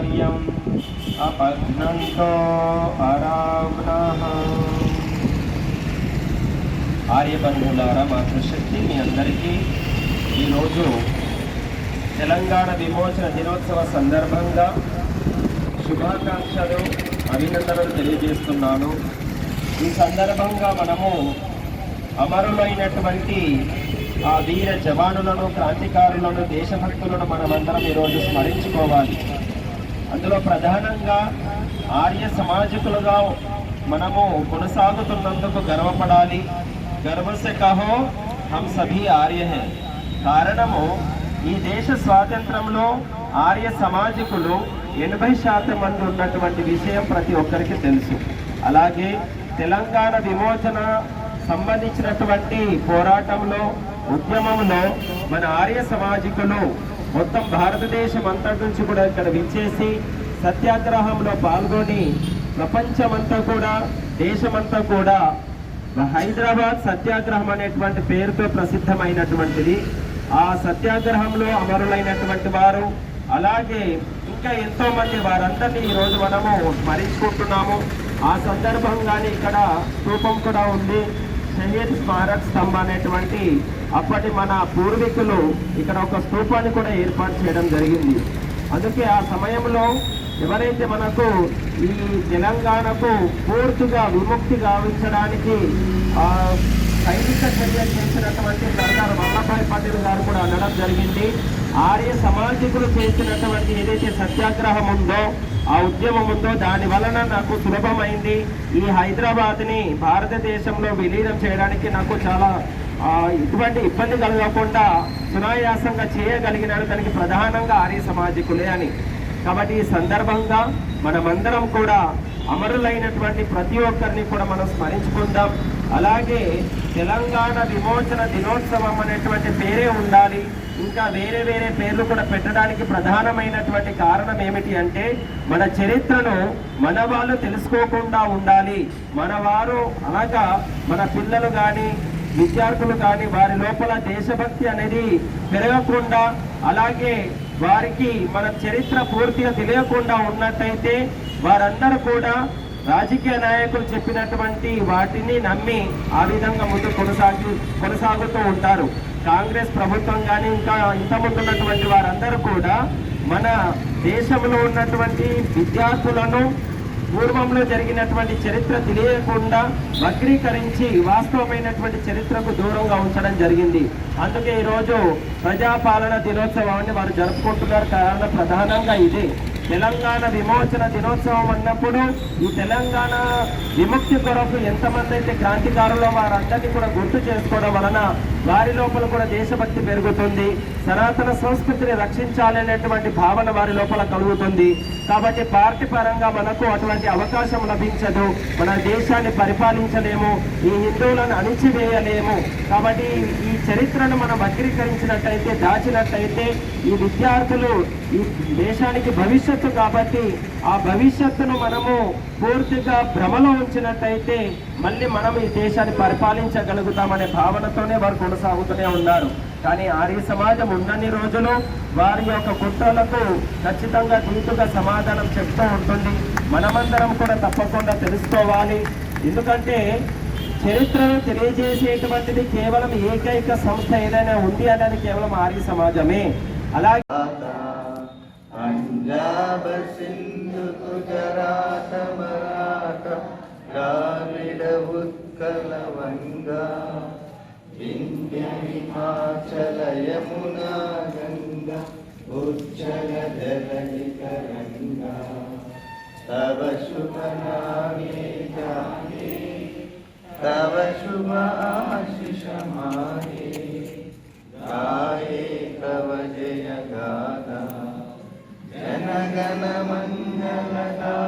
కార్యం అపఘ్నంతో అరావణః ఆర్యబంధులారా మాతృశక్తి మీ అందరికీ ఈరోజు తెలంగాణ విమోచన దినోత్సవ సందర్భంగా శుభాకాంక్షలు అభినందనలు తెలియజేస్తున్నాను. ఈ సందర్భంగా మనము అమరులైనటువంటి ఆ వీర జవానులను క్రాంతికారులను దేశభక్తులను మనమందరం ఈరోజు స్మరించుకోవాలి. అందులో ప్రధానంగా ఆర్య సమాజకులుగా మనము కొనసాగుతున్నందుకు గర్వపడాలి. గర్వసే కహో హం సభీ ఆర్య. హే కారణము ఈ దేశ స్వాతంత్రంలో ఆర్య సమాజకులు ఎనభై శాతం మంది ఉన్నటువంటి విషయం ప్రతి ఒక్కరికి తెలుసు. అలాగే తెలంగాణ విమోచన సంబంధించినటువంటి పోరాటంలో ఉద్యమంలో మన ఆర్య సమాజికులు మొత్తం భారతదేశం అంతటి నుంచి కూడా ఇక్కడ విచ్చేసి సత్యాగ్రహంలో పాల్గొని ప్రపంచమంతా కూడా దేశమంతా కూడా హైదరాబాద్ సత్యాగ్రహం అనేటువంటి పేరుతో ప్రసిద్ధమైనటువంటిది. ఆ సత్యాగ్రహంలో అమరులైనటువంటి వారు అలాగే ఇంకా ఎంతో మంది వారందరినీ ఈరోజు మనము స్మరించుకుంటున్నాము. ఆ సందర్భంగానే ఇక్కడ స్థూపం కూడా ఉంది. షహీద్ స్మారక్ స్తంభ అనేటువంటి అప్పటి మన పూర్వీకులు ఇక్కడ ఒక స్థూపాన్ని కూడా ఏర్పాటు చేయడం జరిగింది. అందుకే ఆ సమయంలో ఎవరైతే మనకు ఈ తెలంగాణకు పూర్తిగా విముక్తి గావించడానికి సైనిక చర్య చేసినటువంటి సర్దార్ వల్లభాయ్ పటేల్ గారు కూడా అనడం జరిగింది. ఆర్య సమాజికులు చేసినటువంటి ఏదైతే సత్యాగ్రహం ఉందో ఆ ఉద్యమం ఉందో దాని వలన నాకు సులభమైంది. ఈ హైదరాబాద్ని భారతదేశంలో విలీనం చేయడానికి నాకు చాలా ఇటువంటి ఎటువంటి ఇబ్బంది కలగకుండా సునాయాసంగా చేయగలిగినాను దానికి ప్రధానంగా ఆర్య సమాజికులే అని. కాబట్టి ఈ సందర్భంగా మనమందరం కూడా అమరులైనటువంటి ప్రతి ఒక్కరిని కూడా మనం స్మరించుకుందాం. అలాగే తెలంగాణ విమోచన దినోత్సవం అనేటువంటి పేరే ఉండాలి. ఇంకా వేరే వేరే పేర్లు కూడా పెట్టడానికి ప్రధానమైనటువంటి కారణం ఏమిటి అంటే మన చరిత్రను మన వాళ్ళు తెలుసుకోకుండా ఉండాలి. మన వారు అనగా మన పిల్లలు కానీ విద్యార్థులు కానీ వారి లోపల దేశభక్తి అనేది పెరగకుండా అలాగే వారికి మన చరిత్ర పూర్తిగా తెలియకుండా ఉన్నట్టయితే వారందరూ కూడా రాజకీయ నాయకులు చెప్పినటువంటి వాటిని నమ్మి ఆ విధంగా ముందు కొనసాగి కొనసాగుతూ ఉంటారు. కాంగ్రెస్ ప్రభుత్వం కానీ ఇంకా ఇంతకుముందు ఉన్నటువంటి వారందరూ కూడా మన దేశంలో ఉన్నటువంటి విద్యార్థులను పూర్వంలో జరిగినటువంటి చరిత్ర తెలియకుండా వక్రీకరించి వాస్తవమైనటువంటి చరిత్రకు దూరంగా ఉంచడం జరిగింది. అందుకే ఈరోజు ప్రజాపాలన దినోత్సవాన్ని వారు జరుపుకుంటున్నారు. కారణం ప్రధానంగా ఇదే. తెలంగాణ విమోచన దినోత్సవం అన్నప్పుడు ఈ తెలంగాణ విముక్తి కొరకు ఎంతమంది అయితే క్రాంతికారులో వారందరినీ కూడా గుర్తు చేసుకోవడం వలన వారి లోపల కూడా దేశభక్తి పెరుగుతుంది. సనాతన సంస్కృతిని రక్షించాలనేటువంటి భావన వారి లోపల కలుగుతుంది. కాబట్టి పార్టీ పరంగా మనకు అటువంటి అవకాశం లభించదు. మన దేశాన్ని పరిపాలించలేము. ఈ హిందువులను అణిచివేయలేము. కాబట్టి ఈ చరిత్రను మనం వక్రీకరించినట్టయితే దాచినట్టయితే ఈ విద్యార్థులు ఈ దేశానికి భవిష్యత్తు కాబట్టి ఆ భవిష్యత్తును మనము పూర్తిగా భ్రమలో ఉంచినట్టయితే మళ్ళీ మనం ఈ దేశాన్ని పరిపాలించగలుగుతామనే భావనతోనే వారు కొనసాగుతూనే ఉన్నారు. కానీ ఆర్య సమాజం ఉన్నన్ని రోజులు వారి యొక్క కుట్రలకు ఖచ్చితంగా దీటుగా సమాధానం చెప్తూ ఉంటుంది. మనమందరం కూడా తప్పకుండా తెలుసుకోవాలి. ఎందుకంటే చరిత్రను తెలియజేసేటువంటిది కేవలం ఏకైక సంస్థ ఏదైనా ఉంది అనేది కేవలం ఆర్య సమాజమే. అలాగే పంజాబ్ సింధు గుజరాత మరాఠ ద్రావిడ ఉత్కల వంగా వింధ్య హిమాచల యమునా గంగా ఉచ్చల జలలిక రంగా తవ శుభ నామే జానే తవ శుభ ఆశిష మాయే గాయే తవ జయ గాథ गणमङ्गलका